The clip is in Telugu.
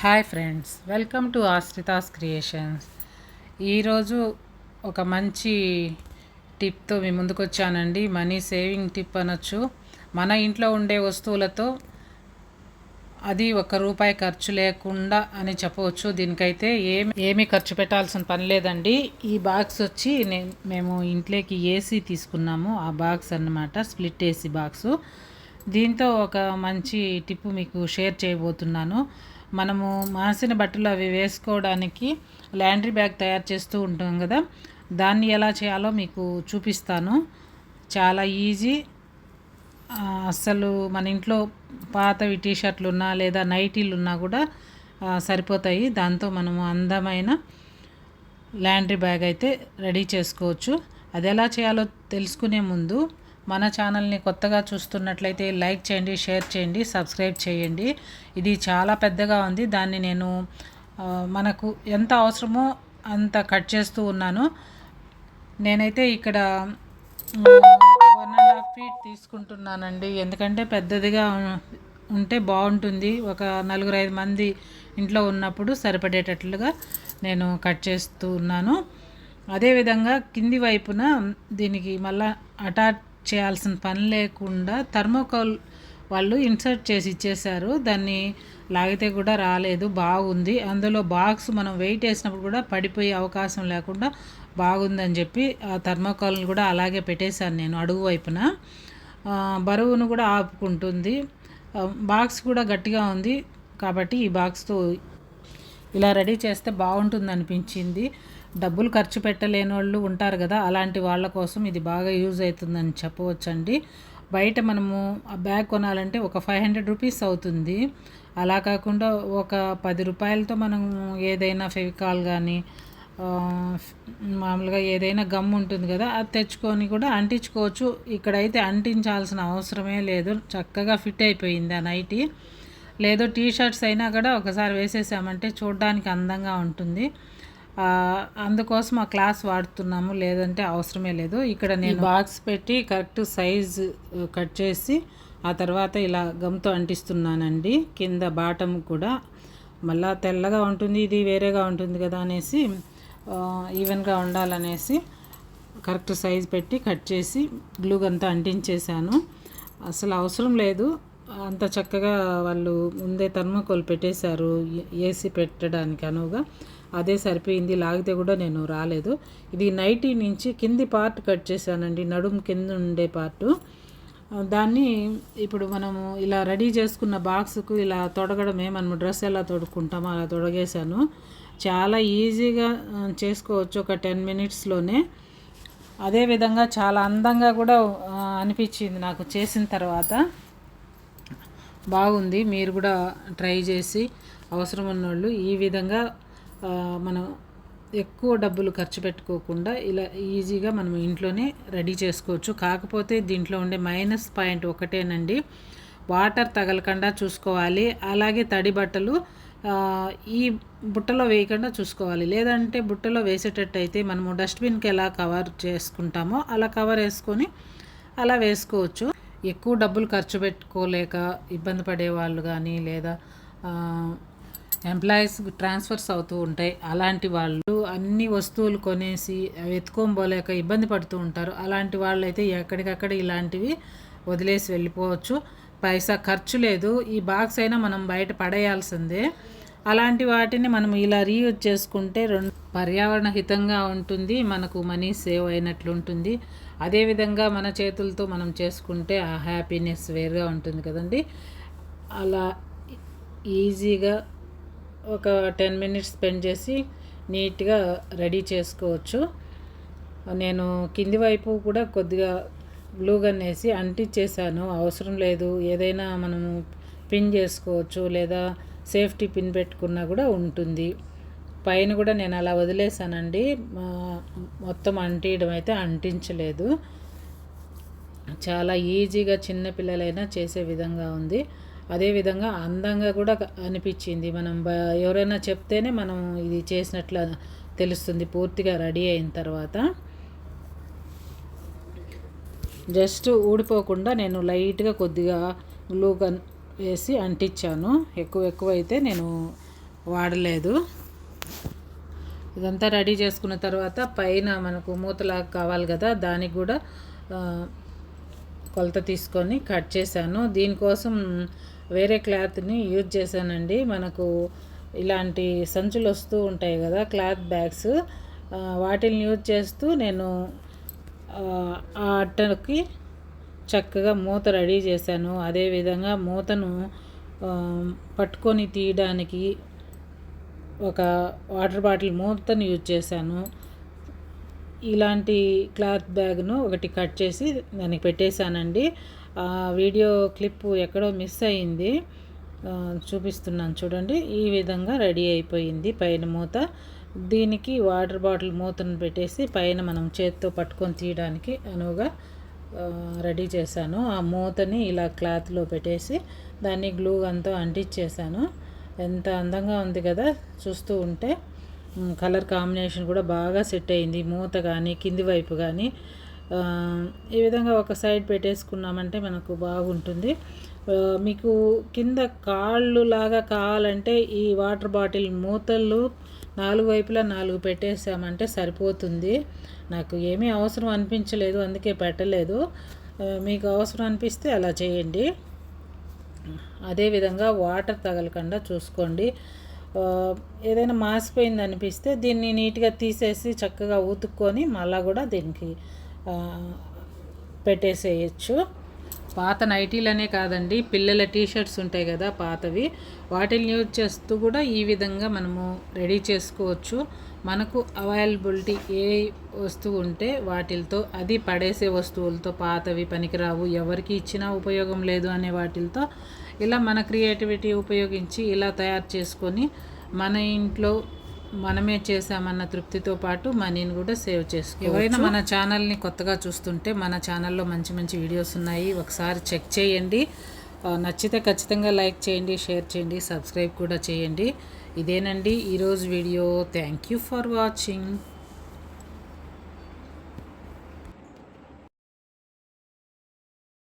Hi friends welcome to Ashritha's creations. ఈరోజు ఒక మంచి టిప్తో మీ ముందుకు వచ్చానండి మనీ సేవింగ్ టిప్ అనొచ్చు. మన ఇంట్లో ఉండే వస్తువులతో అది ఒక రూపాయి ఖర్చు లేకుండా అని చెప్పవచ్చు. దీనికైతే ఏమి ఏమీ ఖర్చు పెట్టాల్సిన పని లేదండి. ఈ బాక్స్ వచ్చి నేను మేము ఇంట్లోకి ఏసీ తీసుకున్నాము. ఆ బాక్స్ అన్నమాట స్ప్లిట్ ఏసీ బాక్సు దీంతో ఒక మంచి టిప్ మీకు షేర్ చేయబోతున్నాను. మనము మాసిన బట్టలు అవి వేసుకోవడానికి ల్యాండ్రీ బ్యాగ్ తయారు చేస్తూ ఉంటాం కదా. దాన్ని ఎలా చేయాలో మీకు చూపిస్తాను. చాలా ఈజీ అస్సలు మన ఇంట్లో పాతవి టీ షర్ట్లు ఉన్నా లేదా నైటీలు ఉన్నా కూడా సరిపోతాయి. దాంతో మనము అందమైన ల్యాండ్రీ బ్యాగ్ అయితే రెడీ చేసుకోవచ్చు. అది ఎలా చేయాలో తెలుసుకునే ముందు మన ఛానల్ని కొత్తగా చూస్తున్నట్లయితే లైక్ చేయండి షేర్ చేయండి సబ్స్క్రైబ్ చేయండి. ఇది చాలా పెద్దగా ఉంది. దాన్ని నేను మనకు ఎంత అవసరమో అంత కట్ చేస్తూ ఉన్నాను. నేనైతే ఇక్కడ వన్ అండ్ హాఫ్ ఫీట్ తీసుకుంటున్నానండి. ఎందుకంటే పెద్దదిగా ఉంటే బాగుంటుంది. ఒక నలుగురు ఐదు మంది ఇంట్లో ఉన్నప్పుడు సరిపడేటట్లుగా నేను కట్ చేస్తూ ఉన్నాను. అదేవిధంగా కింది వైపున దీనికి మళ్ళా అటాచ్ చేయాల్సిన పని లేకుండా థర్మోకోల్ వాళ్ళు ఇన్సర్ట్ చేసి ఇచ్చేశారు. దాన్ని లాగితే కూడా రాలేదు బాగుంది. అందులో బాక్స్ మనం వెయిట్ వేసినప్పుడు కూడా పడిపోయే అవకాశం లేకుండా బాగుందని చెప్పి ఆ థర్మోకాల్ని కూడా అలాగే పెట్టేశాను నేను అడుగు వైపున. బరువును కూడా ఆపుకుంటుంది. బాక్స్ కూడా గట్టిగా ఉంది కాబట్టి ఈ బాక్స్తో ఇలా రెడీ చేస్తే బాగుంటుంది అనిపించింది డబ్బులు ఖర్చు పెట్టలేని వాళ్ళు ఉంటారు కదా అలాంటి వాళ్ళ కోసం ఇది బాగా యూజ్ అవుతుందని చెప్పవచ్చండి. బయట మనము ఆ బ్యాగ్ కొనాలంటే ఒక ఫైవ్ హండ్రెడ్ రూపీస్ అవుతుంది. అలా కాకుండా ఒక పది రూపాయలతో మనం ఏదైనా ఫెవికాల్ కానీ మామూలుగా ఏదైనా గమ్ ఉంటుంది కదా అది తెచ్చుకొని కూడా అంటించుకోవచ్చు. ఇక్కడైతే అంటించాల్సిన అవసరమే లేదు. చక్కగా ఫిట్ అయిపోయింది ఆ నైటీ. లేదో టీ షర్ట్స్ అయినా కూడా ఒకసారి వేసేసామంటే చూడడానికి అందంగా ఉంటుంది. అందుకోసం ఆ క్లాస్ వాడుతున్నాము. లేదంటే అవసరమే లేదు. ఇక్కడ నేను బాక్స్ పెట్టి కరెక్ట్ సైజ్ కట్ చేసి ఆ తర్వాత ఇలా గమ్తో అంటిస్తున్నానండి. కింద బాటమ్ కూడా. మళ్ళా తెల్లగా ఉంటుంది ఇది వేరేగా ఉంటుంది కదా అనేసి ఈవెన్గా ఉండాలనేసి కరెక్ట్ సైజ్ పెట్టి కట్ చేసి గ్లూ అంతా అంటించేశాను. అసలు అవసరం లేదు. అంత చక్కగా వాళ్ళు ముందే థర్మాకోల్ పెట్టేశారు ఏసీ పెట్టడానికి అనువుగా. అదే సరిపోయింది లాగితే కూడా నేను రాలేదు. ఇది నైటీ నుంచి కింది పార్ట్ కట్ చేశానండి నడుము కింద ఉండే పార్టు. దాన్ని ఇప్పుడు మనము ఇలా రెడీ చేసుకున్న బాక్స్కు ఇలా తొడగడమే మనం డ్రెస్ ఎలా తొడుక్కుంటామో అలా తొడగేశాను. చాలా ఈజీగా చేసుకోవచ్చు ఒక టెన్ మినిట్స్లోనే. అదేవిధంగా చాలా అందంగా కూడా అనిపించింది నాకు చేసిన తర్వాత. బాగుంది. మీరు కూడా ట్రై చేసి అవసరం ఉన్నోళ్ళు ఈ విధంగా మనం ఎక్కువ డబ్బులు ఖర్చు పెట్టుకోకుండా ఇలా ఈజీగా మనం ఇంట్లోనే రెడీ చేసుకోవచ్చు. కాకపోతే దీంట్లో ఉండే మైనస్ పాయింట్ ఒకటేనండి. వాటర్ తగలకుండా చూసుకోవాలి. అలాగే తడి బట్టలు ఈ బుట్టలో వేయకుండా చూసుకోవాలి. లేదంటే బుట్టలో వేసేటట్టయితే మనము డస్ట్బిన్కి ఎలా కవర్ చేసుకుంటామో అలా కవర్ వేసుకొని అలా వేసుకోవచ్చు. ఎక్కువ డబ్బులు ఖర్చు పెట్టుకోలేక ఇబ్బంది పడే వాళ్ళు కానీ లేదా ఎంప్లాయీస్ ట్రాన్స్ఫర్స్ అవుతూ ఉంటాయి. అలాంటి వాళ్ళు అన్ని వస్తువులు కొనేసి ఎత్తుకోబోలేక ఇబ్బంది పడుతూ ఉంటారు. అలాంటి వాళ్ళు అయితే ఎక్కడికక్కడ ఇలాంటివి వదిలేసి వెళ్ళిపోవచ్చు. పైసా ఖర్చు లేదు. ఈ బాక్స్ అయినా మనం బయట పడేయాల్సిందే. అలాంటి వాటిని మనం ఇలా రీయూజ్ చేసుకుంటే రెండు పర్యావరణ హితంగా ఉంటుంది మనకు మనీ సేవ్ అయినట్లు ఉంటుంది. అదేవిధంగా మన చేతులతో మనం చేసుకుంటే ఆ హ్యాపీనెస్ వేరుగా ఉంటుంది కదండి. అలా ఈజీగా ఒక టెన్ మినిట్స్ స్పెండ్ చేసి నీట్గా రెడీ చేసుకోవచ్చు. నేను కింది వైపు కూడా కొద్దిగా గ్లూ గన్ వేసి అంటించేసాను. అవసరం లేదు. ఏదైనా మనము పిన్ చేసుకోవచ్చు లేదా సేఫ్టీ పిన్ పెట్టుకున్నా కూడా ఉంటుంది. పైన కూడా నేను అలా వదిలేసానండి. మా- మొత్తం అంటియడం అయితే అంటించలేదు. చాలా ఈజీగా చిన్నపిల్లలైనా చేసే విధంగా ఉంది. అదేవిధంగా అందంగా కూడా అనిపించింది. మనం ఎవరైనా చెప్తేనే మనం ఇది చేసినట్లు తెలుస్తుంది. పూర్తిగా రెడీ అయిన తర్వాత జస్ట్ ఊడిపోకుండా నేను లైట్గా కొద్దిగా గ్లూ గన్ వేసి అంటించాను. ఎక్కువ ఎక్కువ అయితే నేను వాడలేదు. ఇదంతా రెడీ చేసుకున్న తర్వాత పైన మనకు మూతలాగా కావాలి కదా దానికి కూడా కొలత తీసుకొని కట్ చేశాను. దీనికోసం వేరే క్లాత్ని యూజ్ చేశానండి. మనకు ఇలాంటి సంచులు వస్తూ ఉంటాయి కదా క్లాత్ బ్యాగ్స్. వాటిని యూజ్ చేస్తూ నేను ఆ అట్టకి చక్కగా మూత రెడీ చేశాను. అదేవిధంగా మూతను పట్టుకొని తీయడానికి ఒక వాటర్ బాటిల్ మూతను యూజ్ చేశాను. ఇలాంటి క్లాత్ బ్యాగ్ను ఒకటి కట్ చేసి దానికి పెట్టేశానండి. ఆ వీడియో క్లిప్ ఎక్కడో మిస్ అయింది. చూపిస్తున్నాను చూడండి. ఈ విధంగా రెడీ అయిపోయింది పైన మూత. దీనికి వాటర్ బాటిల్ మూతను పెట్టేసి పైన మనం చేత్తో పట్టుకొని తీయడానికి అనువుగా రెడీ చేశాను. ఆ మూతని ఇలా క్లాత్లో పెట్టేసి దాన్ని గ్లూ అంతా అంటించేసాను ఎంత అందంగా ఉంది కదా చూస్తూ ఉంటే. కలర్ కాంబినేషన్ కూడా బాగా సెట్ అయింది. మూత కానీ కింది వైపు కానీ ఈ విధంగా ఒక సైడ్ పెట్టేసుకున్నామంటే మనకు బాగుంటుంది. మీకు కింద కాళ్ళు లాగా కావాలంటే ఈ వాటర్ బాటిల్ మూతలు నాలుగు వైపులా నాలుగు పెట్టేసామంటే సరిపోతుంది. నాకు ఏమీ అవసరం అనిపించలేదు అందుకే పెట్టలేదు. మీకు అవసరం అనిపిస్తే అలా చేయండి. అదేవిధంగా వాటర్ తగలకుండా చూసుకోండి. ఏదైనా మాసిపోయింది అనిపిస్తే దీన్ని నీట్గా తీసేసి చక్కగా ఉతుక్కొని మళ్ళా కూడా దీనికి పెట్టేసేయచ్చు. పాత నైటీలనే కాదండి పిల్లల టీ షర్ట్స్ ఉంటాయి కదా పాతవి. వాటిని యూజ్ చేస్తూ కూడా ఈ విధంగా మనము రెడీ చేసుకోవచ్చు. మనకు అవైలబిలిటీ ఏ వస్తువు ఉంటే వాటితో అది పడేసే వస్తువులతో పాతవి పనికిరావు ఎవరికి ఇచ్చినా ఉపయోగం లేదు అనే వాటితో ఇలా మన క్రియేటివిటీ ఉపయోగించి ఇలా తయారు చేసుకొని మన ఇంట్లో మనమే చేసామన్న తృప్తితో పాటు మనీని కూడా సేవ్ చేసుకో ఎవరైనా మన ఛానల్ని కొత్తగా చూస్తుంటే మన ఛానల్లో మంచి మంచి వీడియోస్ ఉన్నాయి ఒకసారి చెక్ చేయండి. నచ్చితే ఖచ్చితంగా లైక్ చేయండి షేర్ చేయండి సబ్స్క్రైబ్ కూడా చేయండి. ఇదేనండి ఈరోజు video. Thank you for watching.